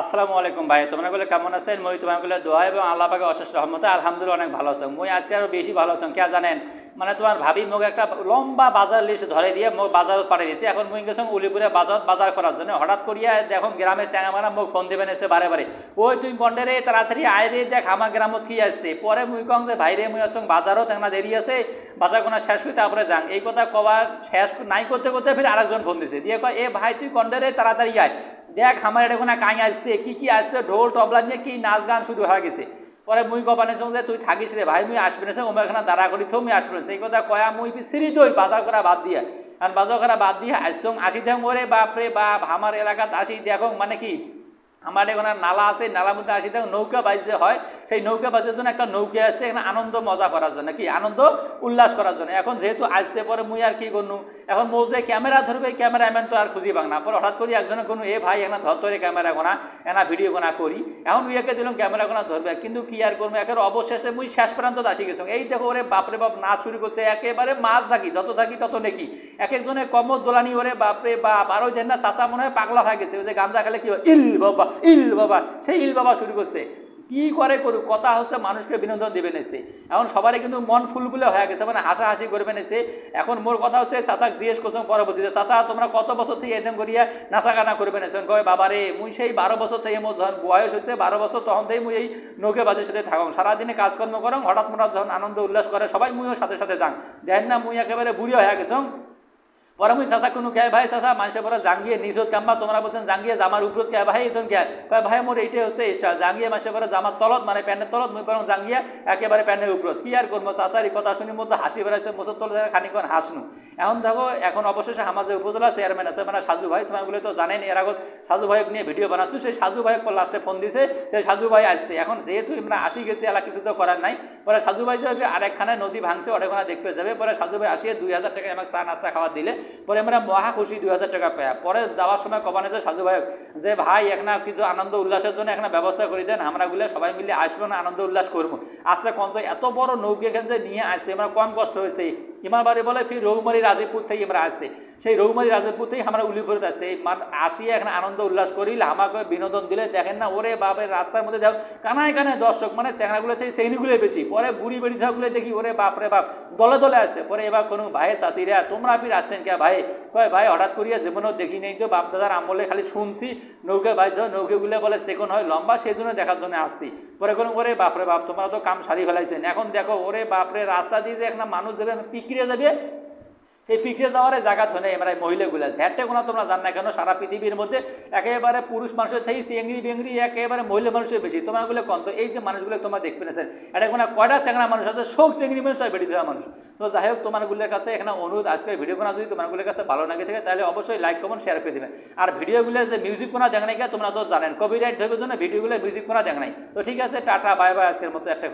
আসসালামু আলাইকুম ভাই তোমরা বলে কেমন আছেন? মই তোমার বলে দোয়া এবং আল্লাহ পাকে অশেষ রহমতে আলহামদুলিল্লাহ অনেক ভালো আছো। মই আজকে আরও বেশি ভালো আছো, কে জানেন? মানে তোমার ভাবি মোক একটা লম্বা বাজার লিস্ট ধরে দিয়ে মোক বাজারত পাঠিয়ে দিয়েছে এখন মুই গেছিলাম উলিপুরে বাজার বাজার করার জন্য। হঠাৎ করিয়া দেখো গ্রামে চ্যাঙামারা মোক ফোন দেবেন এসে বারে বারে। ওই তুই কন্ডে রে, তাড়াতাড়ি আয় রে, দেখ আমার গ্রামত কি আসছে। পরে মুই কম যে ভাইরে মুই আসং বাজারও তেমনা দেরি আছে বাজার কোনা শেষ করি তারপরে যাং। এই কথা কবার শেষ নাই করতে করতে ফির আরেকজন ফোন দিছে। দিয়ে কয়, এ ভাই, তুই কন্ডে রে, তাড়াতাড়ি আয়। দেখ, আমার এটা কোনো কাঁই আসছে, কি কি আসছে, ঢোল টবলা নিয়ে কি নাচ গান শুরু হয়ে গেছে। পরে মুই কবানে চং যে তুই থাকিস রে ভাই, মুই আসবে না ওমের এখানে দাঁড়া করি থো মুই আসবে না। সেই কথা কয়া মুই সিঁড়ি তৈ বাজার করা বাদ দিয়া। কারণ বাজার করা বাদ দিয়ে আসছং আসি দেখ ওরে বাপরে বাপ, আমার এলাকাত আসি, দেখো মানে কি? আমার এখানে নালা আছে নালার মধ্যে আসি দেখো নৌকা বাইজে হয়। সেই নৌকা বাজের জন্য একটা নৌকা আছে, এখানে আনন্দ, মজা করার জন্য কি? আনন্দ, উল্লাস করার জন্য এখন যেহেতু আসছে, পরে মুই আর কি করনু এখন মৌ যে ক্যামেরা ধরবে ক্যামেরাম্যান তো আর খুঁজি পাং না। পরে হঠাৎ করে একজনে কোনো এ ভাই, এখানে ধর ধরে ক্যামেরা গোনা এনা ভিডিও গোনা করি এখন উইয়াকে দিলাম ক্যামেরা গোনা ধরবে কিন্তু কি আর করব একের অবশেষে মুই শেষ প্রান্ত আসি গেছি। এই দেখো ওরে বাপরে বাপ নাচ শুরু করছে একেবারে মাছ থাকি যত থাকি তত নেকি। এক একজনে কমর দোলানি ওরে বাপরে বাপ আর ওই না চাষা মনে হয় পাগলা হয়ে গেছে, ওই যে গাঞ্জা খেলে কি হয়, ইল বাবা। ইল বাবা, সেই ইল বাবা শুরু করছে। কি করে করুক? কথা হচ্ছে মানুষকে বিনোদন দেবে নেছে এখন সবারই কিন্তু মন ফুলগুলো হয়ে গেছে মানে হাসাহাসি করবে নেছে এখন মোর কথা হচ্ছে চাচাক জিজ্ঞেস করছেন পরবর্তীতে, চাচা, তোমরা কত বছর থেকে এরকম করিয়া নাচা গানা করবে নেছেন কয়, বাবারে, মুই সেই বারো বছর থেকে মোর যখন বয়স হয়েছে, বারো বছর তখন থেকে মুই এই নৌকে বাজের সাথে থাকুন সারাদিনে কাজকর্ম করং হঠাৎ মোটা যখন আনন্দ উল্লাস করে, সবাই মুইও সাথে সাথে যাং। দেখেন না, মুই একেবারে বুড়ি হয়ে গেছং পরে চাচা কোনো কে ভাই চাচা মানুষের পরে জাঙ্গিয়ে নিজত কাম্বা তোমরা বলছেন জাঙ্গিয়ে জামার উপরত কে ভাই তোন কে? কয়, ভাই, মোর এইটাই হচ্ছে স্টাইল। জাঙ্গিয়ে মানুষের পরে জামার তলত মানে প্যান্টের তলত, মুই পরে জাঙ্গিয়ে একেবারে প্যান্টের উপরত। কি আর করব? চাচার কথা শুনি মধ্যে হাসি বেড়াইছে মোচর তলে খানিক্ষণ হাসনু। এখন দেখো, এখন অবশেষে আমাদের উপজেলা চেয়ারম্যান আছে মানে সাজু ভাই তোমার বলে তো জানেন এর আগত সাজু ভাইক নিয়ে ভিডিও বানাচ্ছি, সেই সাজু ভাইক পর লাস্টে ফোন দিছে সেই সাজু ভাই আসছে। এখন যেহেতু আমরা আসি গেছি, এলা কিছু তো করার নাই। পরে সাজু ভাই যাবে, আরেকখানে নদী ভাঙছে ওখানে দেখতে যাবে। পরে সাজু ভাই আসিয়ে দুই হাজার টাকা আমাকে চা নাস্তা খাওয়া দিলে। পরে আমরা মহা খুশি দুই হাজার টাকা পাই পরে যাওয়ার সময় কবানে যে সাজু ভাই, যে ভাই এখানে কিছু আনন্দ উল্লাসের জন্য এখানে ব্যবস্থা করে দেন, আমরা গুলো সবাই মিলে আসব না, আনন্দ উল্লাস করব। আসলে কম তো এত বড় নৌকা এখানে যে নিয়ে আসছে আমরা কম কষ্ট হয়েছে। ইমার বাড়ি বলে, ফির রৌমারি রাজীবপুর থেকে আমরা আসছে। সেই রৌমারি রাজীবপুর থেকে আমরা উলিপুরত আসছে। এই এখানে আনন্দ উল্লাস করিল, আমাকে বিনোদন দিলে। দেখেন না, ওরে বাপের, রাস্তার মধ্যে দেখো, কানায় কানায় দর্শক মানে চেংড়াগুলো থেকে সেইগুলোই বেশি। পরে বুড়ি বেড়ি ঝাগুলো দেখি, ওরে বাপরে বাপ, দলে দলে আসছে। পরে এবার কোনো, ভাই চাষিরা তোমরা ফির আসছেন কে ভাই? কয়, ভাই, হঠাৎ করিয়া জীবনেও দেখি নেই তো বাপ দাদার আমলে খালি শুনছি। নৌকে বাইছ নৌকেগুলো বলে সেকন হয় লম্বা, সেই জন্য দেখার জন্য আসছি। পরে কোনো, ওরে বাপরে বাপ, তোমরা তো কাম সারি ফেলাইছেন। এখন দেখো, ওরে বাপরে, রাস্তা দিয়ে যে একটা মানুষ যাবে পিকড়ে যাবে? সেই পিকড়ে যাওয়ার জায়গা থনে এবার মহিলাগুলো আছে। হ্যাটে কোনো তোমরা জান না কেন, সারা পৃথিবীর মধ্যে একেবারে পুরুষ মানুষের থেকে চেংড়ি বেংড়ি একেবারে মহিলা মানুষের বেশি। তোমারগুলো কম তো এই যে মানুষগুলো তোমরা দেখবে না, স্যার এটা কোনো কয়টা চেংড়া মানুষ আছে? শোক চেংড়ি মানুষ হয় বেটি মানুষ। তো যাই হোক তোমারগুলোর কাছে এখানে অনুরোধ আজকের ভিডিও কোনা যদি তোমারগুলোর কাছে ভালো লাগে থাকে, তাহলে অবশ্যই লাইক কমেন্ট শেয়ার করে দেবেন আর ভিডিওগুলো যে মিউজিক কোনা দেখ নাই তোমরা তো জানেন কপিরাইট ধরবে জন্য ভিডিওগুলো মিউজিক কোনা দেখ নাই। তো ঠিক আছে, টাটা বাই বাই আজকের মতো একটা